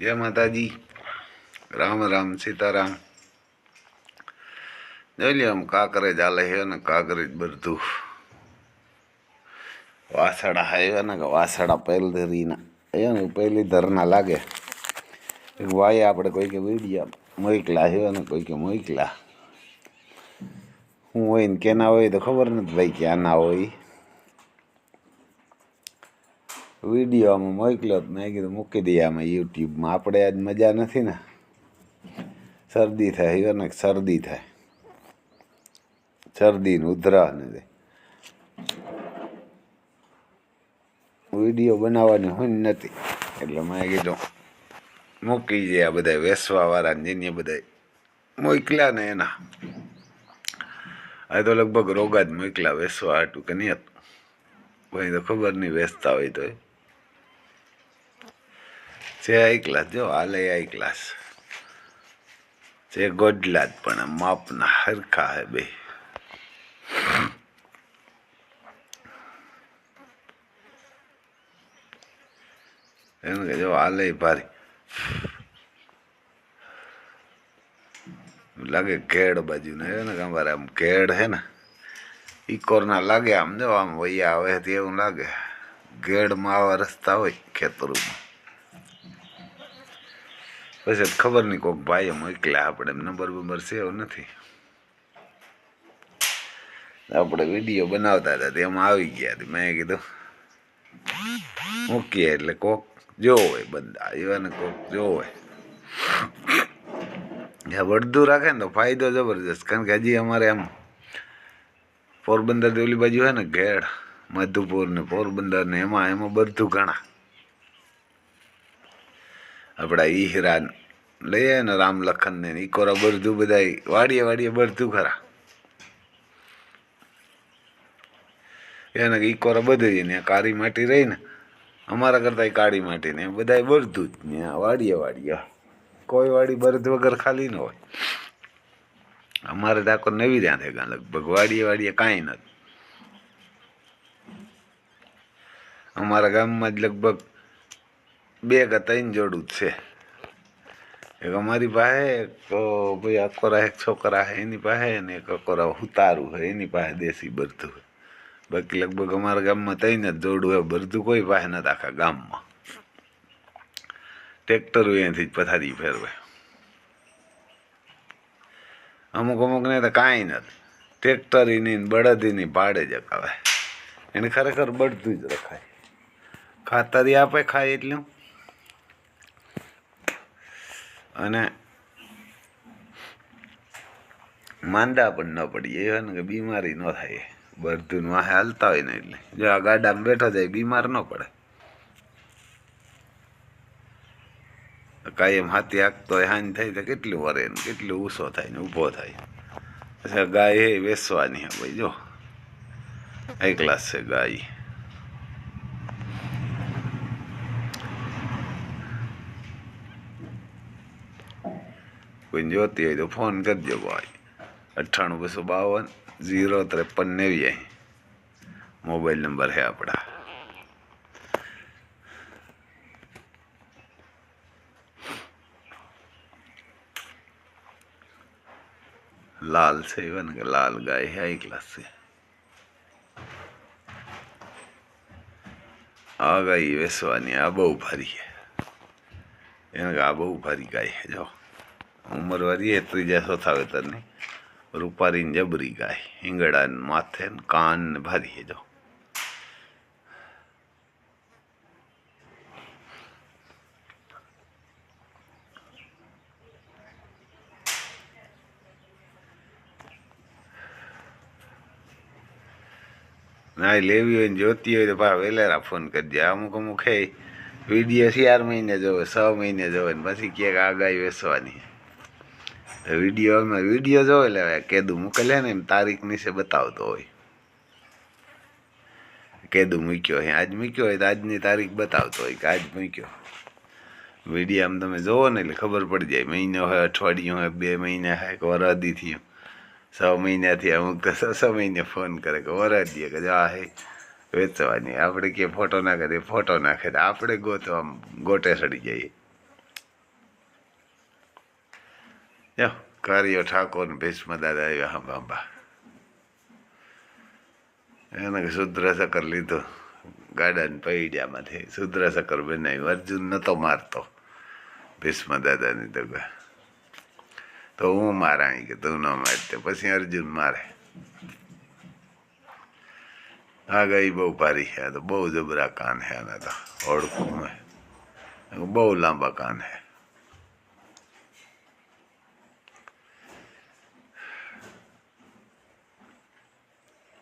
જય માતાજી. રામ રામ, સીતારામ. જોઈ લ્યો આમ કાંકરેજ હાલે છે ને જ બધું. વાસણા આવ્યા ને કે વાસણા પહેલ ધરીના. એ પહેલી ધરના લાગે. વાય આપણે કોઈ કે વીડિયા મોકલા છે ને કોઈ કે મોકલા. હું હોય ને કેના હોય તો ખબર નથી ભાઈ ક્યાં ના હોય. વીડિયો આમાં મોકલ્યો મેં કીધું મૂકી દઈએ આમાં યુટ્યુબમાં. આપણે આજ મજા નથી ને. શરદી થાય હવે ને શરદી થાય. શરદી ને ઉધરા ને. વીડિયો બનાવવાની હોય ને નથી. એટલે મેં કીધું મૂકી જાય આ બધા વેસવા વાળા જેને બધા મોકલ્યા ને એના. આ તો લગભગ રોગા જ મોકલા વેસવા હતું કે નહીં હતું. ભાઈ તો ખબર નહીં વેચતા હોય તો છે આઈ ક્લાસ જો હાલે આઈ ક્લાસ છે ગોડલા જ પણ માપના હરખા હે બે. એમ કે જો હાલે ભારી. લાગે ઘેડ બાજુ ને એને અમારે આમ ઘેડ હે ને. ઈકોરના લાગે આમ, જો આમ વૈયા આવે એવું લાગે. ગેડમાં આવા રસ્તા હોય ખેતરોમાં. પછી ખબર નહીં કોઈક એમ મોકલ્યા આપણે નંબર બંબર એવું નથી. આપણે વીડિયો બનાવતા હતા તેમાં આવી ગયા હતી મેં કીધું, મૂકીએ એટલે કોક જોવે બંદા એવાને કોક જોવે. વડધું રાખે ને તો ફાયદો જબરજસ્ત, કારણ કે હજી અમારે એમ પોરબંદર ઓલી બાજુ હોય ને ઘેડ મધુપુર ને પોરબંદર ને એમાં એમાં બધું ઘણા. આપણા ઈહરા લઈએ ને રામ લખન ને ઈકોરા બરધું બધા વાડીએ વાડીએ બરધું ખરા. એને ઈકોરા બધું ને કાળી માટી રહી ને, અમારા કરતા કાળી માટી ને બધા બરધું જ ને વાડીએ વાડીએ. કોઈ વાડી બરદ વગર ખાલી ન હોય. અમારે ડાકોર નવી ત્યાં થઈ ગયા લગભગ વાડીએ વાડીએ કાંઈ નથી અમારા ગામમાં જ લગભગ બે કે ત્રણ જોડું જ છે. એક અમારી પાસે, એક ભાઈ અકોરા એક છોકરા છે એની પાસે ને એક અકોરા ઉતારું હોય એની પાસે દેશી બરતું હોય બાકી લગભગ અમારા ગામમાં ત્રણ જ જોડું હોય બરતું કોઈ પાસે નથી આખા ગામમાં. ટ્રેક્ટર અહીંયાથી જ પથારી ફેરવે. અમુક અમુકને તો કાંઈ નથી. ટ્રેક્ટર એની બળદીની ભાડે જ અકાવે. એને ખરેખર બળતું જ રખાય. ખાતરી આપે ખાય એટલું? અને માંદા પણ ન પડીએ એ ને કે બીમારી ન થાય. બરધુન વાહે હાલતા હોય ને એટલે. જો આ ગાડામાં બેઠો જાય, બીમાર ન પડે. કાયમ હાથી હાંકતો હોય હાન થાય તો કેટલું વરે ને, કેટલું ઊંસો થાય ને, ઊભો થાય. પછી ગાય એ વેસવાની હે ભાઈ, જો. એ ક્લાસ છે ગાય. કોઈ જોતી હોય તો ફોન કરજો ભાઈ. અઠ્ઠાણું બસો બાવન, ઝીરો ત્રેપન નેવ્યાય મોબાઈલ નંબર છે આપણા લાલ છે કે લાલ ગાય હે એક ક્લાસ છે. આ ગાય વેસવાની, આ બહુ ભારી છે. એને આ બહુ ભારી ગાય છે, જો. ઉંમર એ ત્રીજા ચોથા વેતરની રૂપારી ને જબરી ગાય હિંગડા ને માથે ને કાન ને ભારીએ જો. ના લેવી હોય ને જોતી હોય તો પા વેલેરા ફોન કરજે. અમુક અમુક હે, વીડિયો ચાર મહિને જોવે, છ મહિને જોવે ને પછી ક્યાંક આગાહી વેચવાની વિડીયોમાં વીડિયો જોવે એટલે કેદું મોકલે ને એમ તારીખ નીચે બતાવતો હોય. કેદું મૂક્યો હોય આજ મૂક્યો હોય તો આજની તારીખ બતાવતો હોય કે આજ મૂક્યો. વીડિયો આમ તમે જોવો ને એટલે ખબર પડી જાય, મહિનો હોય અઠવાડિયું હોય બે મહિના હોય કે વરદી થયું. છ મહિનાથી અમુક તો છ છ મહિને ફોન કરે કે વરદીએ કે આ હે, વેચવાની. આપણે કે ફોટો નાખે કરીએ, ફોટો નાખે તો આપણે ગોતો આમ ગોટે સડી જઈએ. જો કાર્યો ઠાકોર ભીષ્મ દાદા આવ્યા, હા બાબા એને શુદ્ર સકર લીધું. ગાડાને પૈડિયામાંથી શુદ્ર સકર બનાવ્યું. અર્જુન નતો મારતો, ભીષ્મ દાદાની દગા. તો હું મારાણી કે તું ન મારતે પછી અર્જુન મારે. આ ગઈ બહુ ભારી છે તો બહુ જબરા કાન છે આના તો. મેં બહુ લાંબા કાન છે.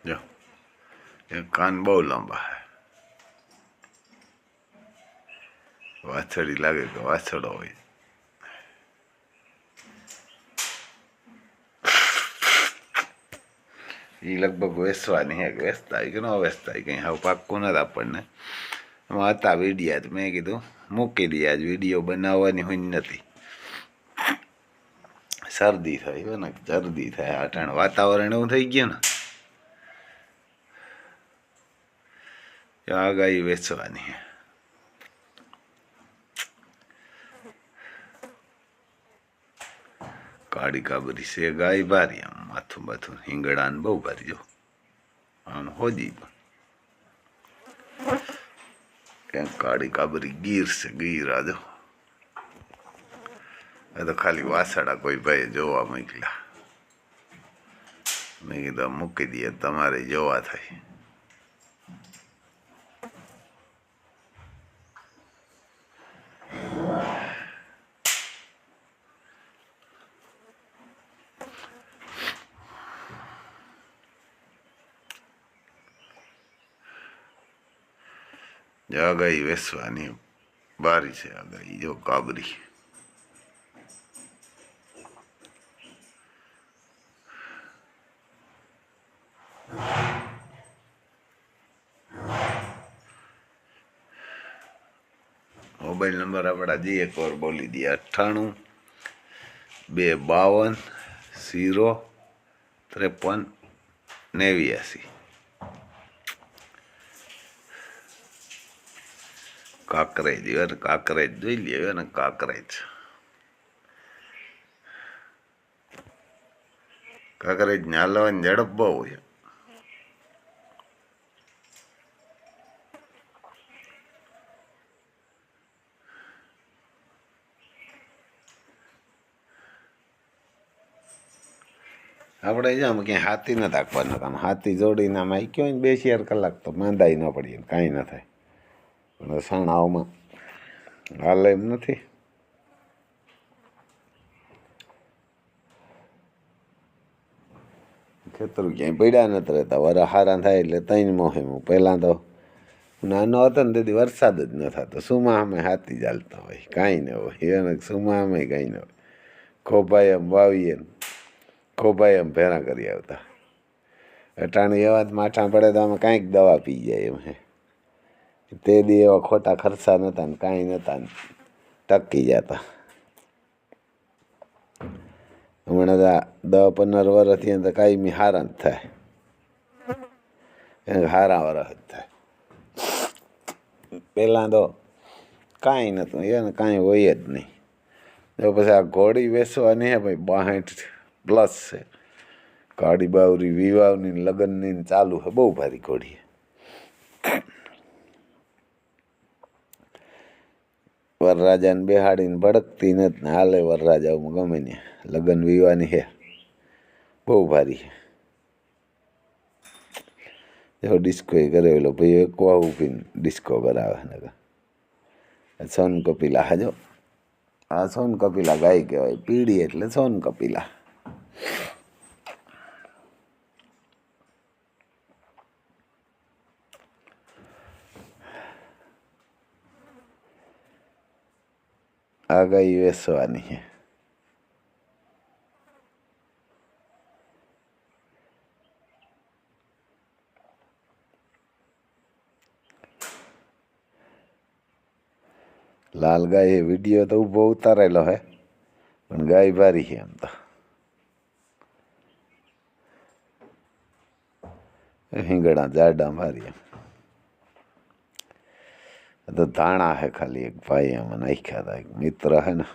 જો એ કાન બહુ લાંબા છે વાછડી લાગે કે વાછડો હોય એ લગભગ વેસવાની હે હોય કે ન વેસતા હોય કંઈ. હવે પાક્કું નથી આપણને. એમાં હતા વિડીયા તો મેં કીધું, મૂકી દઈએ આજ વીડિયો બનાવવાની હોય નથી શરદી થાય ને, શરદી થાય. અટાણ વાતાવરણ એવું થઈ ગયું ને આગાહી વેચવાની હે કાળી કાબરી છે ગાય ભારી આમ માથું બાથું હિંગડાને બહુ ભારી જો આમ હોજી ક્યાંક કાળી કાબરી ગીર છે ગીર આજો એ તો ખાલી વાસડા કોઈ ભાઈ જોવા મોકલ્યા મેં કીધું મૂકી દઈએ તમારે જોવા થાય આગાહી વેસવાની. બારી છે આગાહી, જો કાબરી મોબાઈલ નંબર આપણા જે એક વાર બોલી દઈએ. અઠ્ઠાણું, બે બાવન, ઝીરો, ત્રેપન, નેવ્યાસી. કાંકરેજ હવે કાંકરેજ જોઈ લે હવે ને કાંકરેજ. કાંકરેજ ને ઝડપ બહુ છે. આપણે જામ ક્યાંય હાથી ન આપવાનું કામ હાથી જોડીને આમાં કયો બે ચાર કલાક તો માંદાઈ ન પડીએ, કાંઈ ન થાય. પણ સાણાઓમાં હાલ એમ નથી. ખેતરું ક્યાંય પડ્યા નથી રહેતા. વરા હારા થાય એટલે ત્રણ મોહેમાં પહેલાં તો નાનો હતો ને તેથી વરસાદ જ ન થતો. સુમા અમે હાથી ચાલતા હોય. કાંઈ ન હોય. એને સુમા અમે કાંઈ ન હોય. ખોભાઈ એમ વાવીએ ખોભાઈ એમ ભેરા કરી આવતા. અટાણી એવા જ માઠા પડે તો અમે કાંઈક દવા પી જાય એમ હે. તે દી એવા ખોટા ખર્ચા નહોતા ને કાંઈ નહોતા ને ટકી જતા. હમણાં તો દસ પંદર વર્ષ થયા તો કાંઈ હારા જ થાય. હારા વરસ જ થાય. પહેલાં તો કાંઈ નહોતું એને કાંઈ હોય જ નહીં. તો પછી આ ઘોડી વેચવાની હે ભાઈ બાસઠ પ્લસ છે. કાળી બાવરી વિવાહની લગ્નની ચાલુ છે બહુ ભારી ઘોડી વરરાજાને બેહાડીને ભડકતી નથી હાલે વરરાજાઓમાં ગમે ને. લગ્ન વિવાની હે. બહુ ભારી છે જો ડિસ્કો એ કરેલો ભાઈ એક વાવ પીને ડિસ્કો કરાવે નગર સોન કપિલા હાજો આ સોન કપિલા ગાય કહેવાય. પીડી એટલે સોન કપિલા આગાહી વેચવાની છે લાલ ગાય વીડિયો તો ઊભો ઉતારેલો હે પણ ગાય ભારી છે એમ તો હિંગડા જાડા મારી એમ આ તો ધાણા હે ખાલી એક ભાઈ એમાં નાખ્યા હતા એક મિત્ર હે ને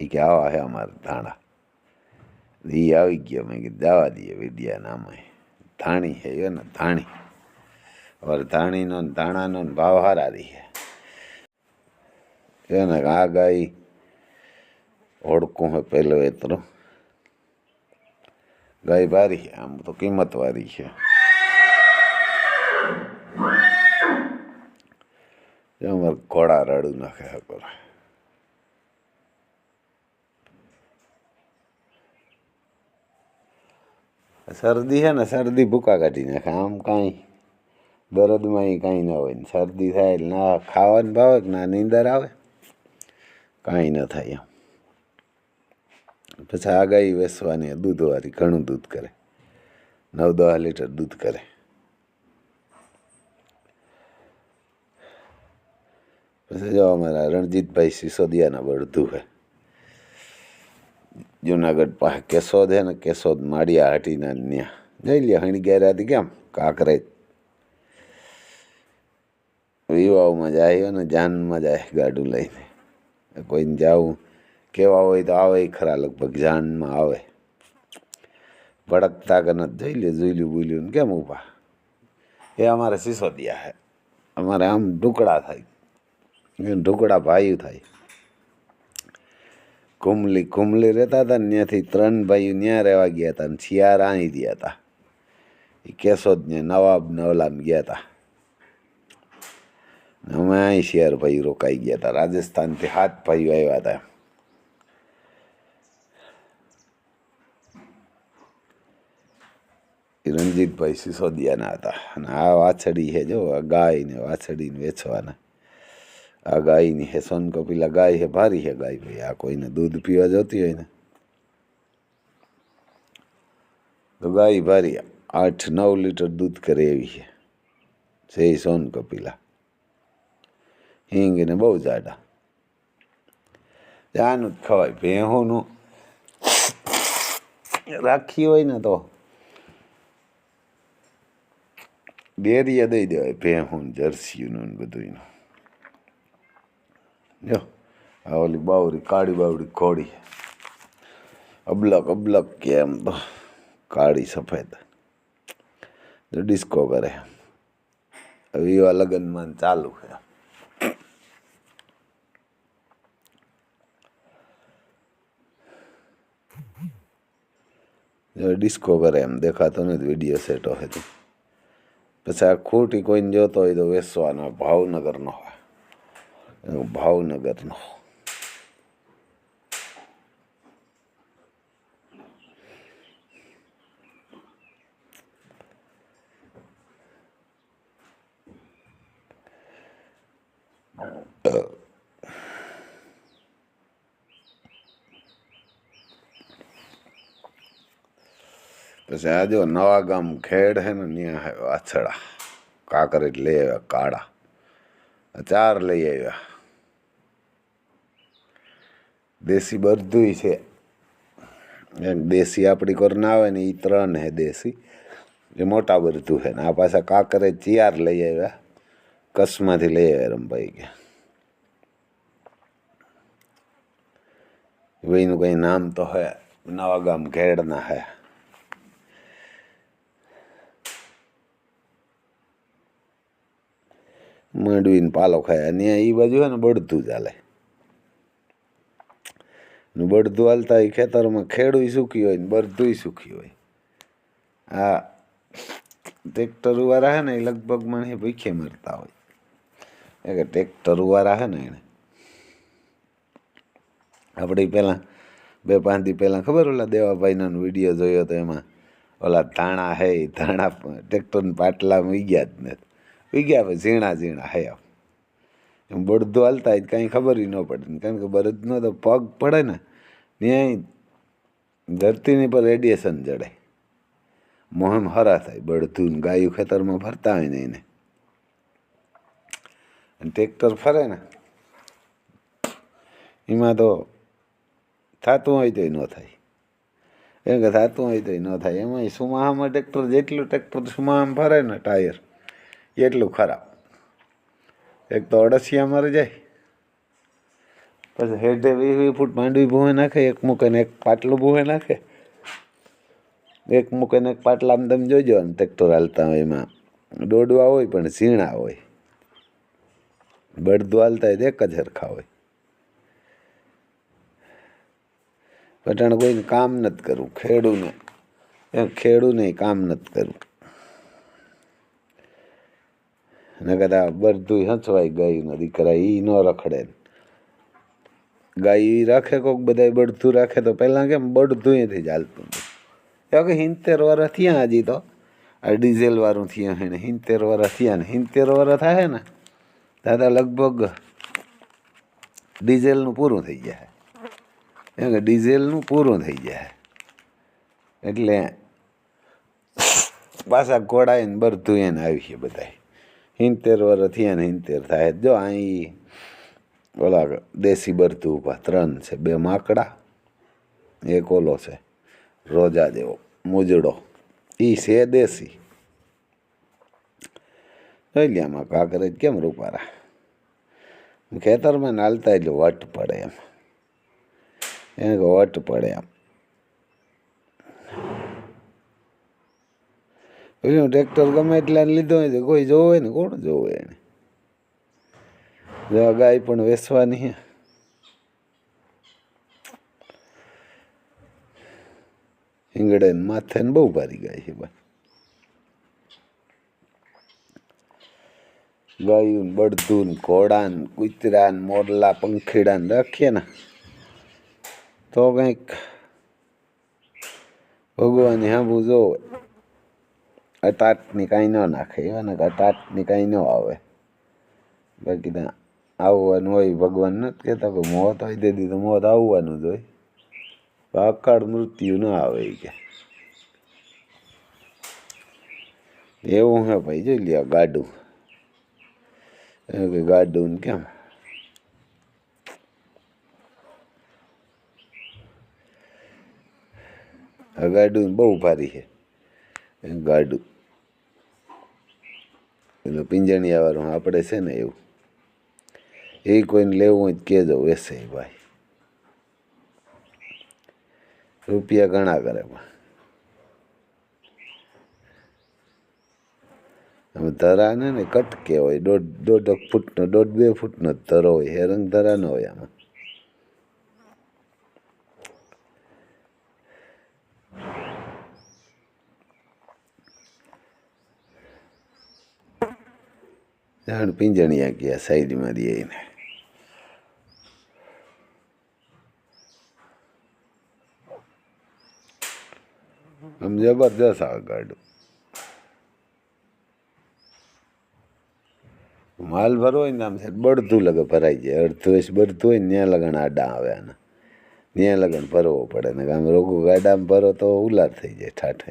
એ કે આવા હે અમારા ધાણા એ આવી ગયો મેં કીધું જવા દઈએ વિદ્યા નામે ધાણી છે એ ને ધાણી ઓર ધાણીનો ને ધાણાનો ને ભાવ હારા રહી એને આ ગાય ઓળખું હે પહેલો એતરો ગાય ભારી છે આમ તો કિંમત વાળી છે અમારે ઘોડા રડું નાખે કરે શરદી છે ને, શરદી ભૂકા કાઢી નાખે, આમ કાંઈ દરદમાં કાંઈ ના હોય ને, શરદી થાય એટલે ના ખાવાનું ભાવે ના નીંદર આવે? કાંઈ ન થાય એમ. પછી આ ગાય વેસવાની દૂધવાળી, ઘણું દૂધ કરે. નવ દસ લીટર દૂધ કરે. પછી જો અમારા રણજીતભાઈ સિસોદિયાના બળધું હે. જુનાગઢ પાસે કેશોદ હે ને કેશોદ માળિયા હાટીના ન્યા. જઈ લે હણી ગયા હતી કેમ? કાંકરે વિવાહમાં જાય ને, જાનમાં જાય ગાડું લઈને. કોઈને જાવું, કેવા હોય તો આવે ખરા, લગભગ જાનમાં આવે. ભડકતા કે નથી, જોઈ લે જોઈલું બોલ્યું કેમ ઊભા? એ અમારે સિસોદિયા હે. અમારે આમ ઢુકડા થાય. ઢુકડા ભાઈ થાય. કુમલી કુમલી રહેતા હતા ને ત્યાંથી ત્રણ ભાઈઓ ત્યાં રહેવા ગયા હતા ને શિયાર અહીં ગયા હતા. એ કેશોદ ને નવાબ નવલામ ગયા હતા. અમે અહીં શિયાર ભાઈ રોકાઈ ગયા હતા. રાજસ્થાનથી હાથ ભાઈ આવ્યા હતા. રણજીતભાઈ સિસોદિયાના હતા. અને આ વાછડી છે જો ગાય ને વાછડીને વેચવાના. આ ગાયની હે, સોન કપિલા ગાય હે, ભારી હે ગાય ભાઈ. આ કોઈને દૂધ પીવા જતી હોય ને. તો ગાય ભારી આઠ નવ લીટર દૂધ કરે એવી છે છે સોન કપિલા. હિંગ ને બહુ જાડા. આનું જ ખવાય ભેહોનું. રાખી હોય ને તો ડેરીએ દઈ દેવાય ભેહું જર્સીનું બધું જો, આ ઓલી બાવરી, કાળી બાવડી ઘોડી અબલક અબલક કે એમ તો કાળી સફેદ. જો ડિસ્કો કરે. એવા લગ્નમાં ચાલુ છે. ડિસ્કો કરે એમ, દેખાતો નથી વીડિયો સેટો હતી પછી આ ખોટી કોઈને જોતો હોય તો વેસવાનો ભાવનગરનો હોય. ભાવનગરનો. પછી આ જો નવા ગામ ખેડ હે ને, ત્યાં વાછડા. કાંકરેટ લઈ આવ્યા, કાળા. ચાર લઈ આવ્યા. દેશી બધુંય છે. એમ દેશી આપણી કોરના આવે ને એ ત્રણ હે દેશી. એ મોટા બરતું છે ને. આ પાછા કાંકરે ચિયાર લઈ આવ્યા. કચ્છમાંથી લઈ આવ્યા રમભાઈ કે ભાઈનું કંઈ નામ તો હે નવા ગામ ઘેડના હે. માંડવીને પાલો ખાય. અને એ બાજુ હે ને બળતું ચાલે ને બળતું હાલતા હોય ખેતરમાં ખેડું સૂકી હોય ને બળતું સૂકી હોય. આ ટ્રેક્ટર વાળા હે ને એ લગભગ મને ભીખે મરતા હોય. એ કે ટ્રેક્ટર વાળા હે ને એને. આપણે પહેલાં બે પાંચ દી પહેલાં ખબર ઓલા દેવાભાઈનો વીડિયો જોયો તો એમાં ઓલા ધાણા હે ધાણા ટ્રેક્ટરના પાટલામાં વીગ્યા જ નથી. વીગ્યા ગયા ઝીણા ઝીણા હે બળદો હાલતા હોય કાંઈ ખબર ન પડે. કારણ કે બળદનો તો પગ પડે ને ત્યાં ધરતીની પર રેડિયેશન જડે. મોહમ હરા થાય બળધું ગાયું ખેતરમાં ફરતા હોય ને એને. ટ્રેક્ટર ફરે ને, એમાં તો થતું હોય તોય ન થાય. એમ કે થતું હોય તોય ન થાય. એમાં સુમાહામાં ટ્રેક્ટર જેટલું ટ્રેક્ટર સુમાહામાં ફરે ને ટાયર એટલું ખરાબ. એક તો અડસિયા મરી જાય. પછી હેઠે વીસ વીસ ફૂટ માંડવી ભૂવે નાખે, એક મૂકે ને એક પાટલું ભૂવે નાખે. એક મૂકે ને એક પાટલામાં તમે જોજો ને ટ્રેક્ટર હાલતા હોય એમાં. દોડવા હોય પણ ઝીણા હોય. બળદું હાલતા હોય એક જ હરખા હોય. પટાણ કોઈને કામ નથી કરવું, ખેડૂને. ખેડૂને કામ નથી કરવું. ને કદા બધું હંચવાઈ ગયું ને દીકરા એ ન રખડે. ગાય રાખે કોક બધાય બળતું રાખે તો પહેલાં કેમ બળતું એથી જ હાલતું હતું. એ કે હિંતેર વર્ષ થયા હજી તો. આ ડીઝેલવાળું થયા હે ને હિંતેર થયા ને હિંતેર વર્ષ થાય ને, દાદા લગભગ ડીઝેલનું પૂરું થઈ જાય એમ કે ડીઝલનું પૂરું થઈ જાય એટલે પાછા ઘોડાઈને બરતું એને આવી છે બધાય. હિંતેર વર્ષ થયા ને હિંતેર થાય. જો અહીં ઓલા દેશી બરતું ઊભા, ત્રણ છે, બે માકડા, એક ઓલો છે, રોજા જેવો, મુજડો. ઈ છે દેશી. જોઈ લે આમાં જ કેમ રૂપારા ખેતરમાં નાલતા એટલે વટ પડે એમ. એને વટ પડે એમ. પેલું ટ્રેક્ટર ગમે એટલા લીધો હોય તો કોઈ જોવે ને, કોણ જોવે એને? જો ગાય પણ વેસવાની હે. હિંગડે માથે ને બહુ ભારી ગાય છે ભાઈ. ગાયું બળદું ને ઘોડા ને કૂતરા ને મોરલા પંખીડા ને રાખીએ ને, તો કંઈક ભગવાન હાંભું જોવે. અટાટની કાંઈ ન નાખે, એવા ને અટાટની કાંઈ ન આવે. બાકી ત્યાં આવવાનું હોય ભગવાન નથી કહેતા કે મોત હોય દે તો મોત આવવાનું જ હોય. અકાળ મૃત્યુ ન આવે કે એવું હે ભાઈ, જોઈ લ્યો ગાડું. કે ગાડું કેમ? ગાડું બહુ ભારી છે. ગાડું. પેલું પિંજણી વાળું આપણે છે ને એવું. એ કોઈને લેવું હોય તો કહેજો વેસે ભાઈ. રૂપિયા ઘણા કરે પણ આમ ધરાને ને કટકે હોય, દોઢ દોઢ ફૂટનો, દોઢ બે ફૂટનો જ ધરો હોય હેરંગ ધરા ન હોય આમાં. જાણ પિંજણિયા ગયા સાઈડમાં એને આમ જબરદસ્ત આવે ગાડું માલ ભરવો હોય ને આમ છે બળતું લગે ભરાઈ જાય અડધું વેસ બળતું હોય ને ત્યાં લગન આડા આવે આના ત્યાં લગન ભરવો પડે ને આમ રોગું ગાડામાં ભરો તો ઉલાર થઈ જાય ઠાઠે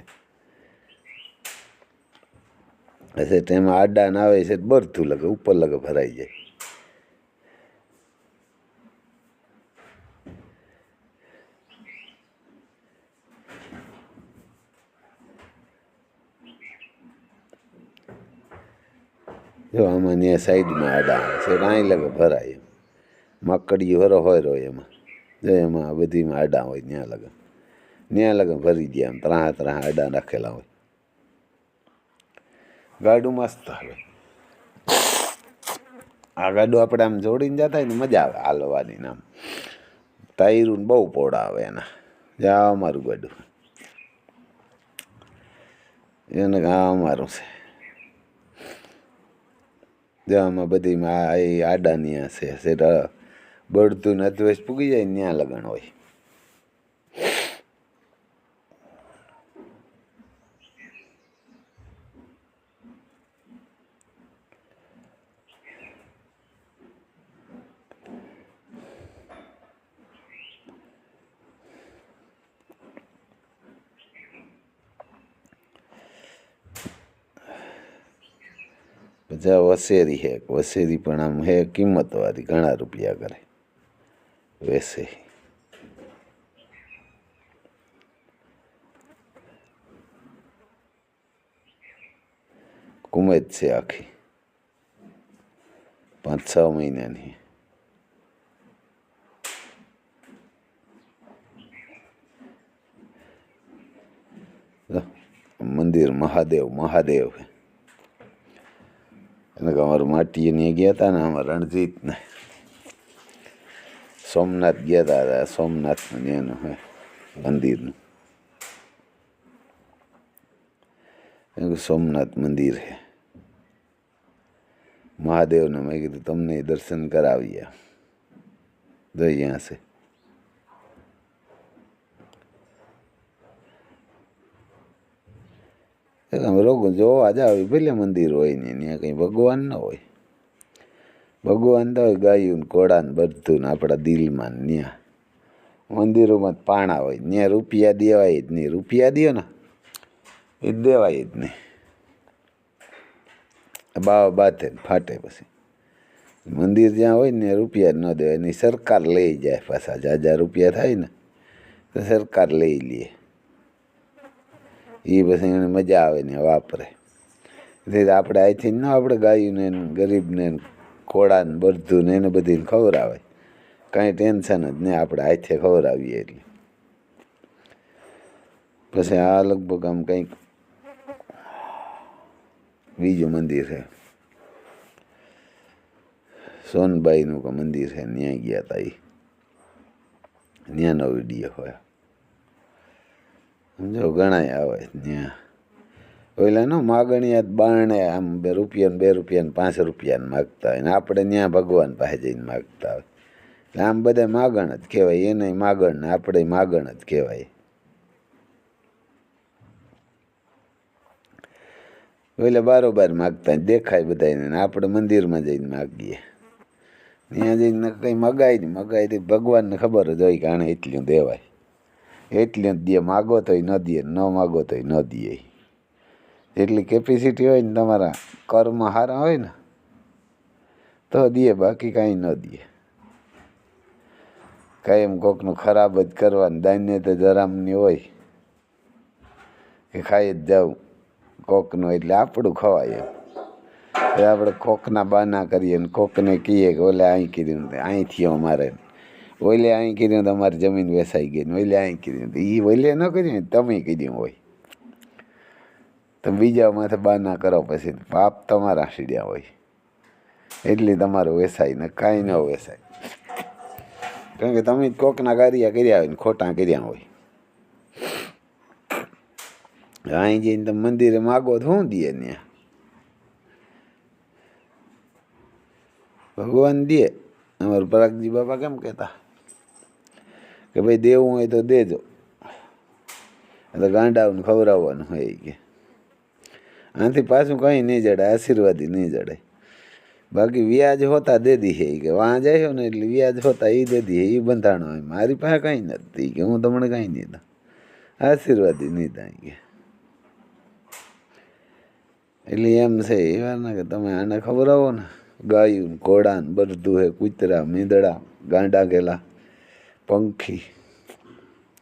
હશે તેમાં આડા ના આવે છે બરથું લગે, ઉપર લગે ભરાઈ જાય. જો આમાં ત્યાં સાઈડમાં આડા આવે છે રાઈ લગે ભરાય એમ. માકડી હરો હોય રહ્યો એમાં. જો એમાં બધીમાં આડા હોય ત્યાં લગે. ત્યાં લગે ભરી દે આમ ત્રાહ ત્રાહ આડા રાખેલા હોય. ગાડું મસ્ત આવે. આ ગાડું આપણે આમ જોડીને જતા ને મજા આવે હાલવાની આમ. ટાયરું બહુ પોળા આવે એના. જા અમારું ગાડું. એને આ અમારું છે. જવામાં બધી આડાની છે. બળતું ને અધવેશ પૂગી જાય ત્યાં લગણ હોય. જા વસેરી હે, વસેરી પણ આમ હે કિંમતવાળી, ઘણા રૂપિયા કરે. વેસે. કુમેદ છે આખી. પાંચ છ મહિનાની. મંદિર મહાદેવ મહાદેવ હે. કે અમારું માટીએ ને ગયા હતા ને અમારા રણજીત ને સોમનાથ ગયા હતા સોમનાથ એનું હે, મંદિરનું. સોમનાથ મંદિર છે મહાદેવને મેં કીધું, તમને દર્શન કરાવીએ. જો અહીંયા છે. અમે રોગું જોવા જાવ ભલે મંદિર હોય ને ત્યાં કંઈ ભગવાન ન હોય. ભગવાન તો હોય ગાયું ઘોડા ને બધું ને આપણા દિલમાં ત્યાં મંદિરોમાં પાણા હોય ત્યાં રૂપિયા દેવાય જ નહીં. રૂપિયા દો ને, એ દેવાય જ નહીં. બાવા બાતે ફાટે પછી. મંદિર જ્યાં હોય ને રૂપિયા ન દેવાય. નહીં સરકાર લઈ જાય પાછા. જાજા રૂપિયા થાય ને, તો સરકાર લઈ લે. એ પછી એને મજા આવે ને વાપરે. એટલે આપણે અહીંથી ન આપણે ગાયુંને ગરીબને ખોડાને બધું ને એને બધીને ખવડાવે. કાંઈ ટેન્શન જ નહીં, આપણે હાથે ખવડાવીએ એટલે. પછી આ લગભગ આમ કંઈક બીજું મંદિર છે. સોનબાઈનું મંદિર છે ત્યાં ગયા હતા એ ત્યાંનો વીડિયો હોય. સમજો, ઘણાય આવે ત્યાં. ઓલા નો માગણીયા જ બારણે આમ બે રૂપિયા બે રૂપિયા પાંચ રૂપિયા માગતા હોય ને આપણે ત્યાં ભગવાન પાસે જઈને માગતા હોય. એટલે આમ બધા માગણ જ કહેવાય, એને માગણ ને આપણે માગણ જ કહેવાય. એટલે બારોબાર માગતા દેખાય બધાને આપણે મંદિરમાં જઈને માગીએ. ત્યાં જઈને કંઈ મગાય નહીં મગાય તો ભગવાનને ખબર જ હોય કે આને એટલું દેવાય. એટલું જ દે, માગો તોય ન દે, ન માગો તોય ન દે. એટલી કેપેસિટી હોય ને તમારા કર્મ સારા હોય ને, તો દે, બાકી કાંઈ ન દે. કાંઈ એમ કોકનું ખરાબ જ કરવાનું, દાન્ય તો જરામની હોય કે ખાઈ જ જાઉં કોકનું, એટલે આપણું ખવાય એમ. આપણે કોકના બાના કરીએ ને કોકને કહીએ કે ઓલે અહીં કીધું અહીંથી અમારે ઓલે અહીં કર્યું તમારી જમીન વેસાઈ ગઈ ઓલે અહીં કર્યું એ ઓલે ન કર્યું તમે કીધું હોય. તો બીજા માથે બાના કરો પછી પાપ તમારા સીડ્યા હોય. એટલી તમારું વેસાય ને કાંઈ ન વેસાય. કારણ કે તમે કોકના કાર્યા કર્યા હોય ને ખોટા કર્યા હોય. અહીં જઈને તમે મંદિરે માગો તો શું દે ત્યાં ભગવાન દે. અમારું પરાગજી બાપા કેમ કહેતા? કે ભાઈ દેવું હોય તો દેજો. એટલે ગાંડાઓને ખવડાવવાનું હોય કે. આનાથી પાછું કંઈ નહીં જડે આશીર્વાદી નહીં જડે બાકી વ્યાજ હોતા દે દી કે. વાં જાય ને એટલે વ્યાજ હોતા એ દે દી એ બંધાણો હોય. મારી પાસે કંઈ નથી કે. હું તમને કંઈ નહીં દઉં. આશીર્વાદી નહીં થાય કે. એટલે એમ છે એવા ના કે તમે આને ખવડાવો ને. ગાયું ઘોડા ને બધું હે, કૂતરા, મીંદડા, ગાંડા ગેલા. પંખી.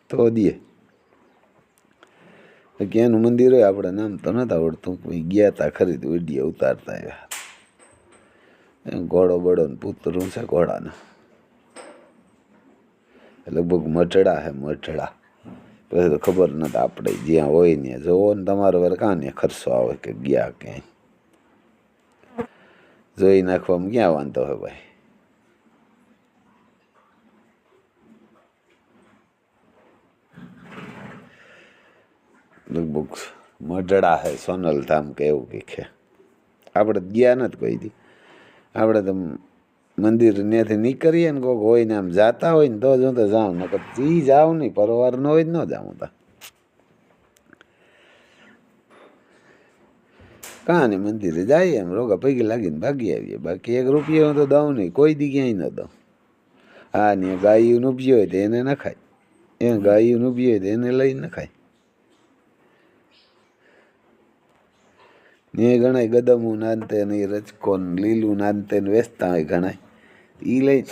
તો દે. ક્યાંનું મંદિર હોય આપણે નામ તો નથી આવડતું. કોઈ ગયા તા ખરી ઉડીએ ઉતારતા આવ્યા. ઘોડો બળો ને પુતરું છે ઘોડાનો. લગભગ મઢડા હે મઢડા. પછી તો ખબર નથી આપણે જ્યાં હોય ને જોવો ને તમારો વાર કાં ને ખર્ચો આવે કે ગયા ક્યાંય. જોઈ નાખવામાં ક્યાં વાંધો હોય ભાઈ? લગભગ મઢડા હે, સોનલ ધામ કે એવું કંઈક છે આપણે ગયા નથી કોઈ દી. આપણે તો મંદિર ત્યાંથી નીકળીએ ને કોઈક હોય ને આમ જાતા હોય ને તો જ હું તો જાઉં. નકર તી જાઉં નહીં, પરવાર ન હોય ન જાઉં તા. કાં ને મંદિરે જઈએ એમ, રોગા પૈકી લાગીને ભાગી આવીએ. બાકી એક રૂપિયો હું તો દઉં નહીં, કોઈ દી ક્યાંય ન દઉં. હા, ને ગાયું ઊભી હોય તો એને ન ખાય એ ગાયું ઊભી હોય તો એને લઈને ન ખાય ને ઘણા ગદમું નાનતે ને રચકોન લીલું નાનતે ને વેચતા હોય ગણાય એ લઈ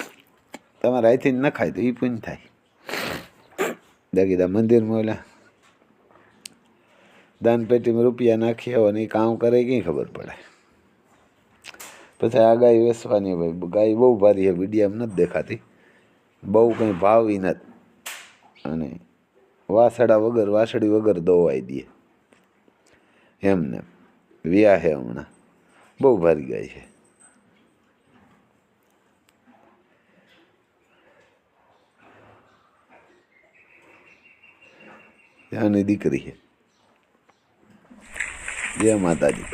તમારે અહીંથી ન ખાય તો એ પૂન થાય. દાગીદા મંદિરમાં ઓલા દાનપેટીમાં રૂપિયા નાખ્યા હોય ને એ કામ કરે કંઈ ખબર પડે. પછી આ ગાય વેચવાની ભાઈ ગાય બહુ ભારી છે મીડિયામાં નથી દેખાતી. બહુ કંઈ ભાવી નથી. અને વાસડા વગર વાસડી વગર દોવાઈ દે. એમને વ્યા છે હમણાં બહુ ભારી ગાય છે. ત્યાંની દીકરી છે. જય માતાજી.